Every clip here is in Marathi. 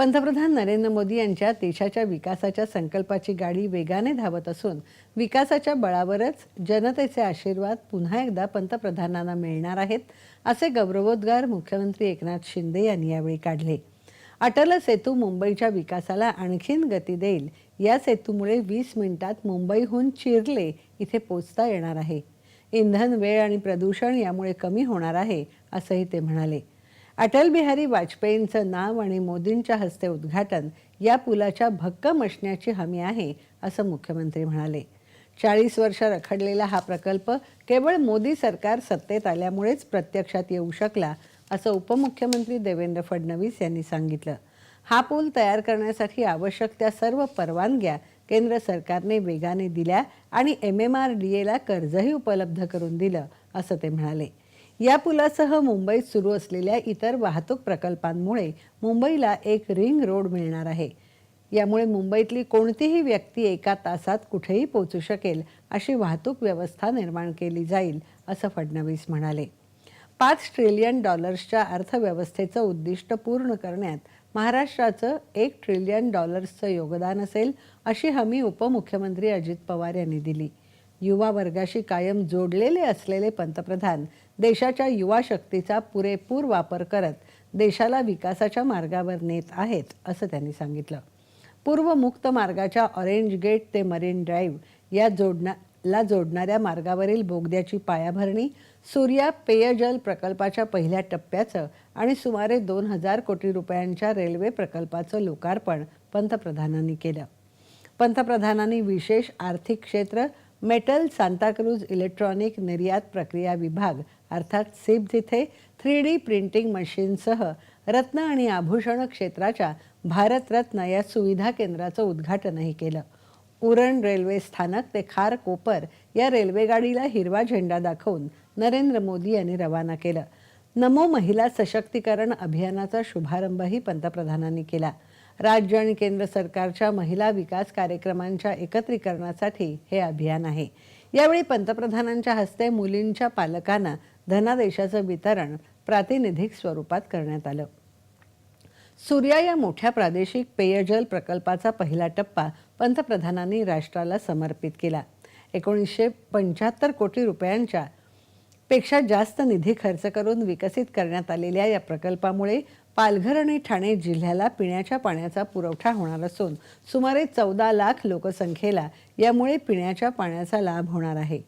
पंतप्रधान नरेंद्र मोदी यांच्या देशाच्या विकासाच्या संकल्पाची गाडी वेगाने धावत असून विकासाच्या बळावरच जनतेचे आशीर्वाद पुन्हा एकदा पंतप्रधानांना मिळणार आहेत असे गौरवोद्गार मुख्यमंत्री एकनाथ शिंदे यांनी यावेळी काढले. अटल सेतू मुंबईच्या विकासाला आणखीन गती देईल या सेतूमुळे वीस मिनिटात मुंबईहून चिरले इथे पोचता येणार आहे. इंधन वेळ आणि प्रदूषण यामुळे कमी होणार आहे असंही ते म्हणाले. अटल बिहारी वाजपेयींचं नाव आणि मोदींच्या हस्ते उद्घाटन या पुलाच्या भक्कम असण्याची हमी आहे असं मुख्यमंत्री म्हणाले. चाळीस वर्ष रखडलेला हा प्रकल्प केवळ मोदी सरकार सत्तेत आल्यामुळेच प्रत्यक्षात येऊ शकला असं उपमुख्यमंत्री देवेंद्र फडणवीस यांनी सांगितलं. हा पूल तयार करण्यासाठी आवश्यक त्या सर्व परवानग्या केंद्र सरकारने वेगाने दिल्या आणि एम एम आर डी एला कर्जही उपलब्ध करून दिलं असं ते म्हणाले. या पुलासह मुंबईत सुरू असलेल्या इतर वाहतूक प्रकल्पांमुळे मुंबईला एक रिंग रोड मिळणार आहे. यामुळे मुंबईतली कोणतीही व्यक्ती एका तासात कुठेही पोहोचू शकेल अशी वाहतूक व्यवस्था निर्माण केली जाईल असं फडणवीस म्हणाले. पाच ट्रिलियन डॉलर्सच्या अर्थव्यवस्थेचं उद्दिष्ट पूर्ण करण्यात महाराष्ट्राचं एक ट्रिलियन डॉलर्सचं योगदान असेल अशी हमी उपमुख्यमंत्री अजित पवार यांनी दिली. युवा वर्गाशी कायम जोडलेले असलेले पंतप्रधान देशाच्या युवा शक्तीचा पुरेपूर वापर करत देशाला विकासाच्या मार्गावर नेत आहेत असं त्यांनी सांगितलं. पूर्व मुक्त मार्गाच्या ऑरेंज गेट ते मरीन ड्राईव्ह या जोडणा ला जोडणाऱ्या मार्गावरील बोगद्याची पायाभरणी सूर्या पेयजल प्रकल्पाच्या पहिल्या टप्प्याचं आणि सुमारे दोन हजार कोटी रुपयांच्या रेल्वे प्रकल्पाचं लोकार्पण पंतप्रधानांनी केलं. पंतप्रधानांनी विशेष आर्थिक क्षेत्र मेटल सांताक्रूज इलेक्ट्रॉनिक निर्यात प्रक्रिया विभाग अर्थात सिप जिथे थ्री डी प्रिंटिंग मशीनसह रत्न आणि आभूषण क्षेत्राच्या भारतरत्न या सुविधा केंद्राचं उद्घाटनही केलं. उरण रेल्वे स्थानक ते खार कोपर या रेल्वेगाडीला हिरवा झेंडा दाखवून नरेंद्र मोदी यांनी रवाना केलं. नमो महिला सशक्तीकरण अभियानाचा शुभारंभही पंतप्रधानांनी केला. राज्य आणि केंद्र सरकारच्या महिला विकास कार्यक्रमांच्या एकत्रीकरणासाठी हे अभियान आहे. यावेळी पंतप्रधानांच्या हस्ते मुलींच्या पालकांना धनादेशाचं वितरण प्रातिनिधिक स्वरूपात करण्यात आलं. सूर्या या मोठ्या प्रादेशिक पेयजल प्रकल्पाचा पहिला टप्पा पंतप्रधानांनी राष्ट्राला समर्पित केला. एकोणीसशे पंच्याहत्तर कोटी रुपयांच्या पेक्षा जास्त निधी खर्च करून विकसित करण्यात आलेल्या या प्रकल्पामुळे पालघर आणि ठाणे जिल्ह्याला पिण्याच्या पाण्याचा पुरवठा होणार असून सुमारे चौदा लाख लोकसंख्येला यामुळे पिण्याच्या पाण्याचा लाभ होणार आहे.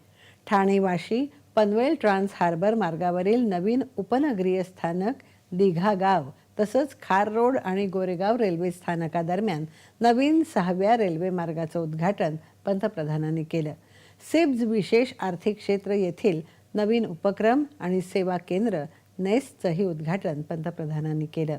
ठाणे वाशी पनवेल ट्रान्स हार्बर मार्गावरील नवीन उपनगरीय स्थानक दिघा गाव तसंच खार रोड आणि गोरेगाव रेल्वे स्थानकादरम्यान नवीन सहाव्या रेल्वे मार्गाचं उद्घाटन पंतप्रधानांनी केलं. सिब्ज विशेष आर्थिक क्षेत्र येथील नवीन उपक्रम आणि सेवा केंद्र नेस्टचंही उद्घाटन पंतप्रधानांनी केलं.